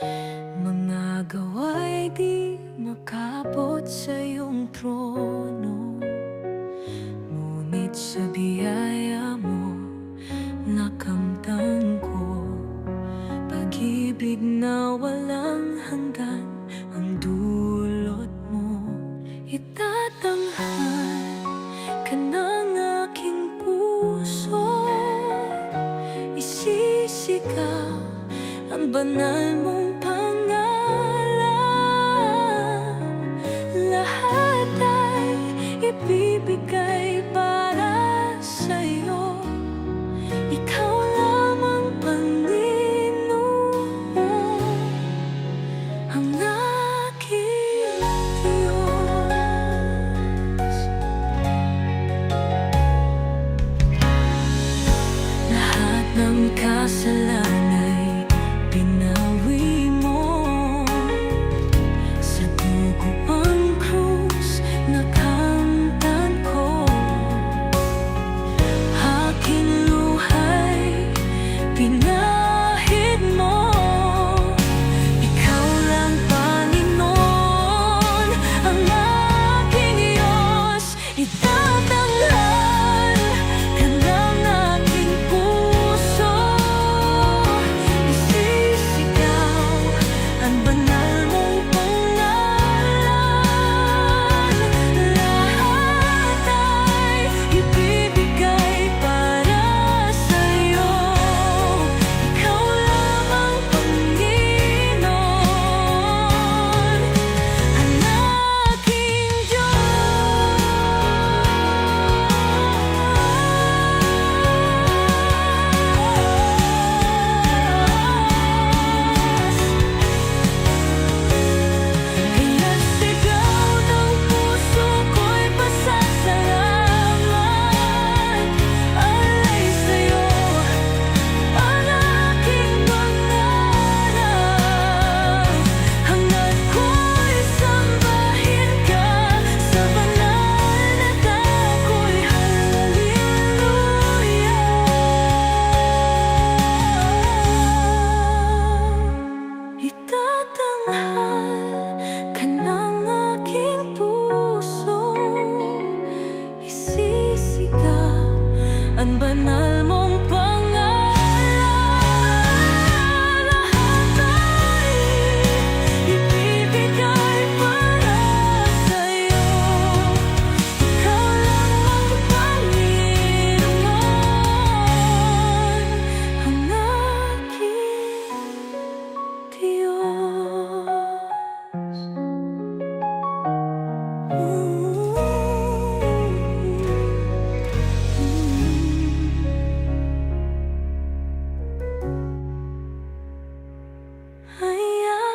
Mga gawa'y di makabot sa iyong trono. Ngunit sa biyaya mo, nakamtan ko. Pag-ibig na walang hanggan ang dulot mo. Itatanghal ka ng aking puso. Isisikaw ang banal mong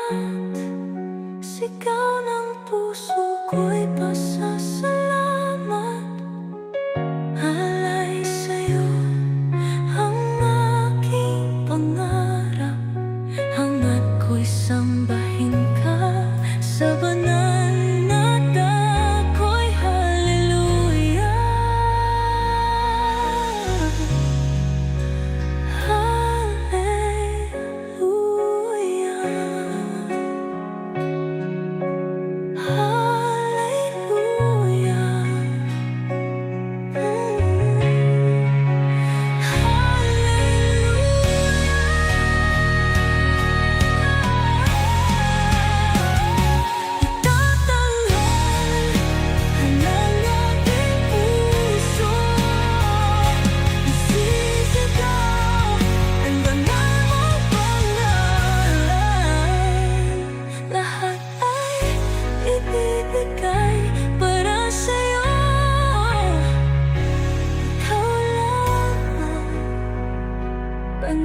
Sigaw ng puso ko'y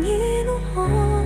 一路看